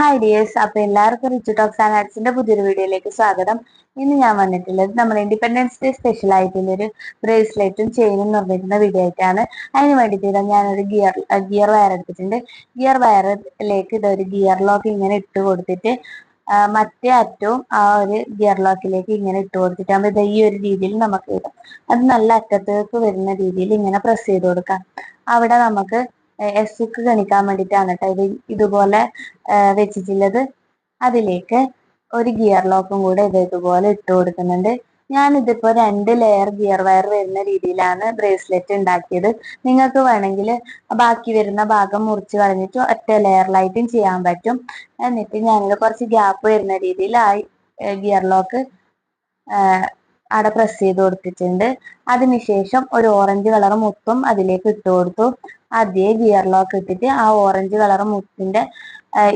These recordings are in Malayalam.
Hi dears. അപ്പൊ എല്ലാവർക്കും റിച്ച് ടോക്സ് ആൻഡ് ആർട്സിന്റെ പുതിയൊരു വീഡിയോയിലേക്ക് സ്വാഗതം. ഇന്ന് ഞാൻ വന്നിട്ടുള്ളത് നമ്മൾ ഇൻഡിപെൻഡൻസ് ഡേ സ്പെഷ്യൽ ആയിട്ടുള്ള ഒരു ബ്രേസ്ലെറ്റും ചെയിനും നിർമ്മിക്കുന്ന വീഡിയോ ആയിട്ടാണ്. അതിന് വേണ്ടിയിട്ട് ഞാനൊരു ഗിയർ ഗിയർ വയർ എടുത്തിട്ടുണ്ട്. ഗിയർ വയറിലേക്ക് ഇതൊരു ഗിയർ ലോക്ക് ഇങ്ങനെ ഇട്ട് കൊടുത്തിട്ട് മറ്റേ അറ്റവും ആ ഒരു ഗിയർ ലോക്കിലേക്ക് ഇങ്ങനെ ഇട്ട് കൊടുത്തിട്ടാകുമ്പോൾ ഇത് ഈ ഒരു രീതിയിൽ നമുക്ക് ഇടാം. അത് നല്ല അറ്റത്തേക്ക് വരുന്ന രീതിയിൽ ഇങ്ങനെ പ്രസ് ചെയ്ത് കൊടുക്കാം. അവിടെ നമുക്ക് എസ് കണിക്കാൻ ഗണിക്കാൻ വേണ്ടിയിട്ടാണ് കേട്ടോ ഇത് ഇതുപോലെ വെച്ചിട്ടുള്ളത്. അതിലേക്ക് ഒരു ഗിയർ ലോക്കും കൂടെ ഇത് ഇതുപോലെ ഇട്ട് കൊടുക്കുന്നുണ്ട്. ഞാൻ ഇതിപ്പോ രണ്ട് ലെയർ ഗിയർ വയർ വരുന്ന രീതിയിലാണ് ബ്രേസ്ലെറ്റ് ഉണ്ടാക്കിയത്. നിങ്ങൾക്ക് വേണമെങ്കിൽ ബാക്കി വരുന്ന ഭാഗം മുറിച്ച് കളഞ്ഞിട്ട് ഒറ്റ ലെയറിലായിട്ടും ചെയ്യാൻ പറ്റും. എന്നിട്ട് ഞാനിത് കുറച്ച് ഗ്യാപ്പ് വരുന്ന രീതിയിൽ ആ ഗിയർ ലോക്ക് അവിടെ പ്രസ് ചെയ്ത് കൊടുത്തിട്ടുണ്ട്. അതിനുശേഷം ഒരു ഓറഞ്ച് കളർ മുത്തും അതിലേക്ക് ഇട്ട് കൊടുത്തു. അതേ ഗിയർ ലോക്ക് ഇട്ടിട്ട് ആ ഓറഞ്ച് കളർ മുത്തിന്റെ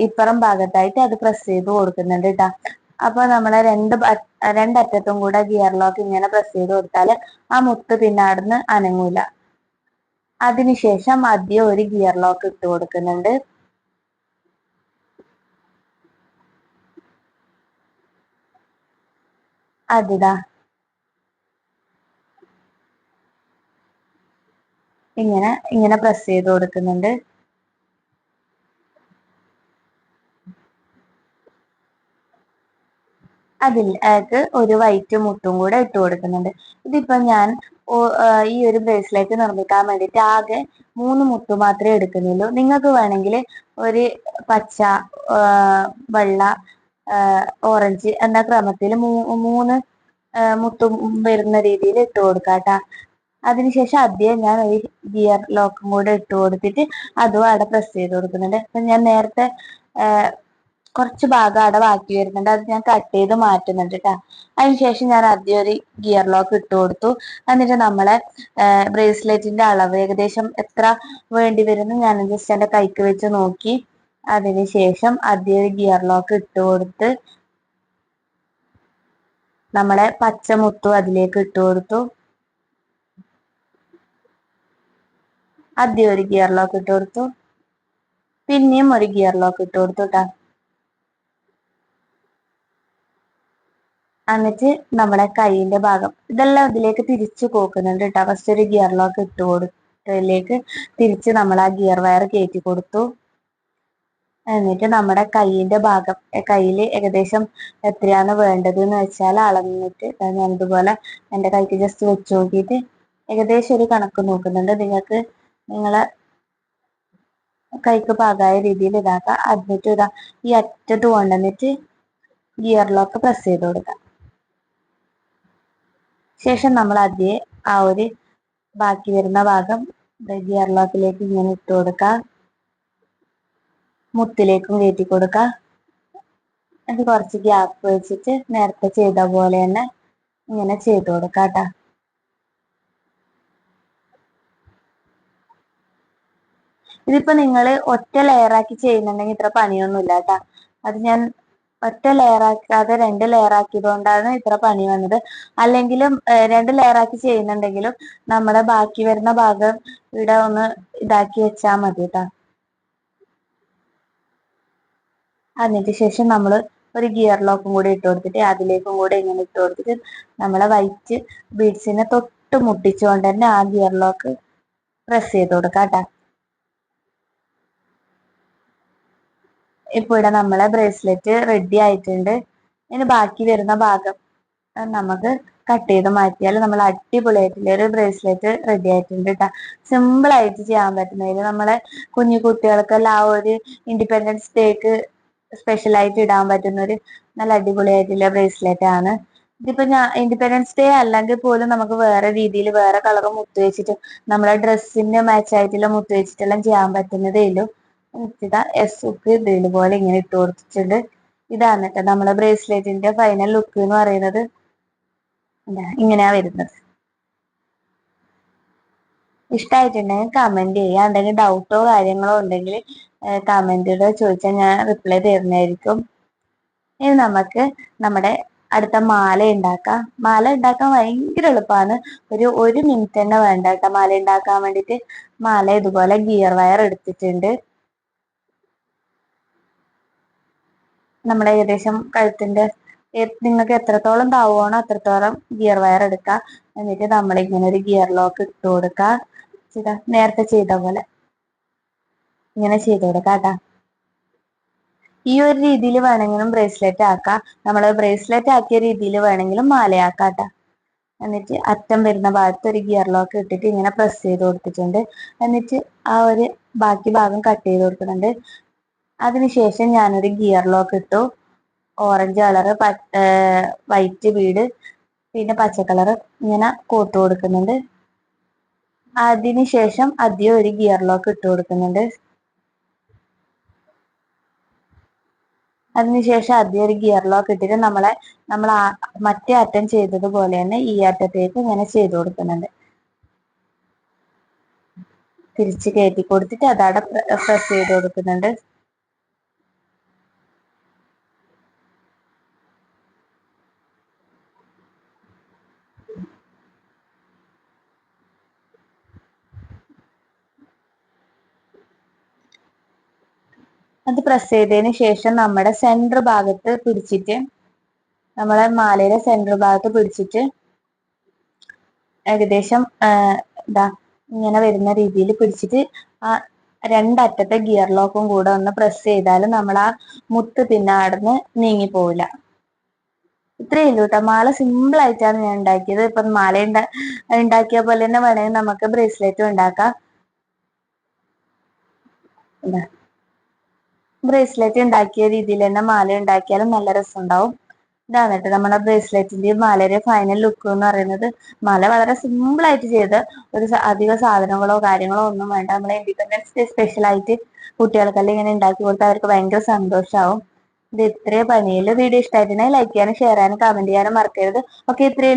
ഇപ്പുറം ഭാഗത്തായിട്ട് അത് പ്രസ് ചെയ്ത് കൊടുക്കുന്നുണ്ട് കേട്ടോ അപ്പൊ നമ്മളെ രണ്ട് രണ്ടറ്റത്തും കൂടെ ഗിയർ ലോക്ക് ഇങ്ങനെ പ്രസ് ചെയ്ത് കൊടുത്താൽ ആ മുത്ത് പിന്നെ അവിടുന്ന് അനങ്ങൂല. അതിനുശേഷം ആദ്യം ഒരു ഗിയർ ലോക്ക് ഇട്ട് കൊടുക്കുന്നുണ്ട്. അതിതാ ഇങ്ങനെ ഇങ്ങനെ പ്രസ് ചെയ്ത് കൊടുക്കുന്നുണ്ട്. അതിലേക്ക് ഒരു വൈറ്റ് മുട്ടും കൂടെ ഇട്ട് കൊടുക്കുന്നുണ്ട്. ഇതിപ്പോ ഞാൻ ഈ ഒരു ബ്രേസ്ലെറ്റ് നിർമ്മിക്കാൻ വേണ്ടിയിട്ട് ആകെ മൂന്ന് മുട്ടു മാത്രമേ എടുക്കുന്നുള്ളൂ. നിങ്ങൾക്ക് വേണമെങ്കിൽ ഒരു പച്ച വെള്ള ഓറഞ്ച് എന്ന ക്രമത്തിൽ മൂന്ന് മുത്തും വരുന്ന രീതിയിൽ ഇട്ട് കൊടുക്കാട്ടാ. അതിനുശേഷം ആദ്യം ഞാൻ ഒരു ഗിയർ ലോക്കും കൂടെ ഇട്ട് കൊടുത്തിട്ട് അതും അവിടെ പ്രസ് ചെയ്ത് കൊടുക്കുന്നുണ്ട്. അപ്പൊ ഞാൻ നേരത്തെ കുറച്ച് ഭാഗം അവിടെ ബാക്കി വരുന്നുണ്ട്. അത് ഞാൻ കട്ട് ചെയ്ത് മാറ്റുന്നുണ്ട് കേട്ടോ അതിനുശേഷം ഞാൻ ആദ്യം ഒരു ഗിയർ ലോക്ക് ഇട്ട് കൊടുത്തു. എന്നിട്ട് നമ്മളെ ബ്രേസ്ലെറ്റിന്റെ അളവ് ഏകദേശം എത്ര വേണ്ടി വരുന്നു ഞാൻ ജസ്റ്റ് എന്റെ കൈക്ക് വെച്ച് നോക്കി. അതിനുശേഷം ആദ്യം ഒരു ഗിയർ ലോക്ക് ഇട്ട് കൊടുത്ത് നമ്മളെ പച്ചമുത്തു അതിലേക്ക് ഇട്ട് കൊടുത്തു. ആദ്യം ഒരു ഗിയർ ലോക്ക് ഇട്ട് കൊടുത്തു. പിന്നെയും ഒരു ഗിയർ ലോക്ക് ഇട്ട് കൊടുത്തു കേട്ടോ എന്നിട്ട് നമ്മുടെ കൈയിന്റെ ഭാഗം. ഇതെല്ലാം ഇതിലേക്ക് തിരിച്ചു പോക്കുന്നുണ്ട് കേട്ടോ ഫസ്റ്റ് ഒരു ഗിയർ ലോക്ക് ഇട്ട് കൊടുത്തതിലേക്ക് തിരിച്ച് നമ്മൾ ആ ഗിയർ വയർ കയറ്റി കൊടുത്തു. എന്നിട്ട് നമ്മുടെ കൈയിന്റെ ഭാഗം കയ്യിൽ ഏകദേശം എത്രയാണ് വേണ്ടത് എന്ന് വെച്ചാൽ അളന്നിട്ട് ഞാൻ ഇതുപോലെ എന്റെ കൈക്ക് ജസ്റ്റ് വെച്ച് നോക്കിയിട്ട് ഏകദേശം ഒരു കണക്ക് നോക്കുന്നുണ്ട്. നിങ്ങൾക്ക് നിങ്ങളെ കൈക്ക് പാകായ രീതിയിൽ ഇതാക്കാം. എന്നിട്ട് ഇതാ ഈ അറ്റത്ത് കൊണ്ടുവന്നിട്ട് ലോക്ക് പ്രസ് ചെയ്ത് കൊടുക്കാം. ശേഷം നമ്മൾ അതേ ആ ഒരു ബാക്കി വരുന്ന ഭാഗം ഗിയർ ലോക്കിലേക്ക് ഇങ്ങനെ ഇട്ട് കൊടുക്കുക മുത്തിലേക്കും കയറ്റി കൊടുക്കുക അത് കുറച്ച് ഗ്യാപ്പ് വെച്ചിട്ട് നേരത്തെ ചെയ്ത പോലെ തന്നെ ഇങ്ങനെ ചെയ്ത് കൊടുക്കാം കേട്ടോ. ഇതിപ്പോ നിങ്ങൾ ഒറ്റ ലെയറാക്കി ചെയ്യുന്നുണ്ടെങ്കിൽ ഇത്ര പണിയൊന്നുമില്ല കേട്ടാ അത് ഞാൻ ഒറ്റ ലെയറാക്കാതെ രണ്ട് ലെയറാക്കിയതുകൊണ്ടാണ് ഇത്ര പണി വന്നത്. അല്ലെങ്കിലും രണ്ട് ലെയറാക്കി ചെയ്യുന്നുണ്ടെങ്കിലും നമ്മുടെ ബാക്കി വരുന്ന ഭാഗം ഇവിടെ ഒന്ന് ഇതാക്കി വെച്ചാൽ മതി കേട്ടാ അതിനു ശേഷം നമ്മൾ ഒരു ഗിയർ ലോക്കും കൂടി ഇട്ട് കൊടുത്തിട്ട് അതിലേക്കും കൂടി ഇങ്ങനെ ഇട്ട് കൊടുത്തിട്ട് നമ്മളെ വൈറ്റ് ബീഡ്സിനെ തൊട്ട് മുട്ടിച്ചുകൊണ്ട് തന്നെ ആ ഗിയർ ലോക്ക് പ്രസ് ചെയ്ത് കൊടുക്കാം കേട്ടോ ഇപ്പൊ ഇവിടെ നമ്മളെ ബ്രേസ്ലെറ്റ് റെഡി ആയിട്ടുണ്ട്. ഇനി ബാക്കി വരുന്ന ഭാഗം നമുക്ക് കട്ട് ചെയ്ത് മാറ്റിയാൽ നമ്മൾ അടിപൊളിയായിട്ടുള്ള ഒരു ബ്രേസ്ലെറ്റ് റെഡി ആയിട്ടുണ്ട് കേട്ടോ സിമ്പിൾ ആയിട്ട് ചെയ്യാൻ പറ്റുന്നതിൽ നമ്മളെ കുഞ്ഞു കുട്ടികൾക്കെല്ലാം ആ ഒരു ഇൻഡിപെൻഡൻസ് ഡേക്ക് സ്പെഷ്യൽ ആയിട്ട് ഇടാൻ പറ്റുന്ന ഒരു നല്ല അടിപൊളിയായിട്ടുള്ള ബ്രേസ്ലെറ്റ് ആണ്. ഇതിപ്പോ ഞാൻ ഇൻഡിപെൻഡൻസ് ഡേ അല്ലെങ്കിൽ പോലും നമുക്ക് വേറെ രീതിയിൽ വേറെ കളർ മുത്ത് വെച്ചിട്ട് നമ്മളെ ഡ്രസ്സിന് മാച്ച് ആയിട്ടുള്ള മുത്ത് ചെയ്യാൻ പറ്റുന്നതേ ഉള്ളൂ. ഇതാ എസ് ഒക്കെ ഇതുപോലെ ഇങ്ങനെ ഇട്ട് കൊടുത്തിട്ടുണ്ട്. ഇതാണ് കേട്ടോ നമ്മളെ ബ്രേസ്ലെറ്റിന്റെ ഫൈനൽ ലുക്ക് എന്ന് പറയുന്നത്. ഇങ്ങനെയാ വരുന്നത്. ഇഷ്ടമായിട്ടുണ്ടെങ്കിൽ കമന്റ് ചെയ്യുക എന്തെങ്കിലും ഡൗട്ടോ കാര്യങ്ങളോ ഉണ്ടെങ്കിൽ കമന്റിലോ ചോദിച്ചാൽ ഞാൻ റിപ്ലൈ തരുന്നതായിരിക്കും. ഇനി നമുക്ക് നമ്മുടെ അടുത്ത മാല ഉണ്ടാക്കാം. മാല ഉണ്ടാക്കാൻ ഭയങ്കര എളുപ്പമാണ് ഒരു ഒരു മിനിറ്റ് തന്നെ വേണ്ട കേട്ടോ മാല ഉണ്ടാക്കാൻ വേണ്ടിയിട്ട് മാല ഇതുപോലെ ഗിയർ വയർ എടുത്തിട്ടുണ്ട്. നമ്മുടെ ഏകദേശം കഴുത്തിന്റെ നിങ്ങൾക്ക് എത്രത്തോളം താവുകയാണോ അത്രത്തോളം ഗിയർ വയർ എടുക്കുക എന്നിട്ട് നമ്മൾ ഇങ്ങനെ ഒരു ഗിയർ ലോക്ക് ഇട്ട് കൊടുക്കുക നേരത്തെ ചെയ്ത പോലെ. ഇങ്ങനെ ചെയ്ത് കൊടുക്കാം ഈ ഒരു രീതിയിൽ വേണമെങ്കിലും ബ്രേസ്ലെറ്റ് ആക്കാം. നമ്മൾ ബ്രേസ്ലെറ്റ് ആക്കിയ രീതിയിൽ വേണമെങ്കിലും മാലയാക്കാം കേട്ടാ. എന്നിട്ട് അറ്റം വരുന്ന ഭാഗത്ത് ഒരു ഗിയർ ലോക്ക് ഇട്ടിട്ട് ഇങ്ങനെ പ്രസ് ചെയ്ത് കൊടുത്തിട്ടുണ്ട്. എന്നിട്ട് ആ ഒരു ബാക്കി ഭാഗം കട്ട് ചെയ്ത് കൊടുക്കുന്നുണ്ട്. അതിനുശേഷം ഞാനൊരു ഗിയർ ലോക്ക് ഇട്ടു. ഓറഞ്ച് കളറ് വൈറ്റ് ബീഡ് പിന്നെ പച്ച കളർ ഇങ്ങനെ കോട്ട് കൊടുക്കുന്നുണ്ട്. അതിനുശേഷം അധികം ഒരു ഗിയർ ലോക്ക് ഇട്ടു കൊടുക്കുന്നുണ്ട്. അതിനുശേഷം ആദ്യം ഒരു ഗിയർ ലോക്ക് ഇട്ടിട്ട് നമ്മളെ നമ്മൾ മറ്റേ അറ്റം ചെയ്തതുപോലെ തന്നെ ഈ അറ്റത്തേക്ക് ഇങ്ങനെ ചെയ്തു കൊടുക്കുന്നുണ്ട്. തിരിച്ച് കയറ്റി കൊടുത്തിട്ട് അതവിടെ പ്രസ് ചെയ്ത് കൊടുക്കുന്നുണ്ട്. അത് പ്രസ് ചെയ്തതിന് ശേഷം നമ്മുടെ സെന്റർ ഭാഗത്ത് പിടിച്ചിട്ട് നമ്മളെ മാലയുടെ സെന്റർ ഭാഗത്ത് പിടിച്ചിട്ട് ഏകദേശം ഇതാ ഇങ്ങനെ വരുന്ന രീതിയിൽ പിടിച്ചിട്ട് ആ രണ്ടറ്റത്തെ ഗിയർ ലോക്കും കൂടെ ഒന്ന് പ്രസ് ചെയ്താൽ നമ്മൾ ആ മുത്ത് പിന്നെ അവിടുന്ന് നീങ്ങി പോവില്ല. ഇത്രയേ ഉള്ളൂ കേട്ടോ മാല സിമ്പിൾ ആയിട്ടാണ് ഞാൻ ഉണ്ടാക്കിയത്. ഇപ്പൊ മാല ഉണ്ടാക്കിയ പോലെ തന്നെ വേണമെങ്കിൽ നമുക്ക് ബ്രേസ്ലെറ്റും ഉണ്ടാക്കാം. ബ്രേസ്ലെറ്റ് ഉണ്ടാക്കിയ രീതിയിൽ തന്നെ മാല ഉണ്ടാക്കിയാലും നല്ല രസമുണ്ടാവും. ഇതാണ് കേട്ടോ നമ്മുടെ ബ്രേസ്ലെറ്റിന്റെ മാലയുടെ ഫൈനൽ ലുക്ക് എന്ന് പറയുന്നത്. മാല വളരെ സിമ്പിൾ ആയിട്ട് ചെയ്ത് ഒരു അധിക സാധനങ്ങളോ കാര്യങ്ങളോ ഒന്നും വേണ്ട. നമ്മൾ ഇൻഡിപെൻഡൻസ് ഡേ സ്പെഷ്യൽ ആയിട്ട് കുട്ടികൾക്കെല്ലാം ഇങ്ങനെ ഉണ്ടാക്കി കൊടുത്താൽ അവർക്ക് ഭയങ്കര സന്തോഷമാവും ഇത് ഇത്രയും പനിയിൽ വീഡിയോ ഇഷ്ടമായിട്ടുണ്ടെങ്കിൽ ലൈക്ക് ചെയ്യാനും ഷെയർ ചെയ്യാനും കമന്റ് ചെയ്യാനും മറക്കരുത്. ഓക്കെ ഇത്രയും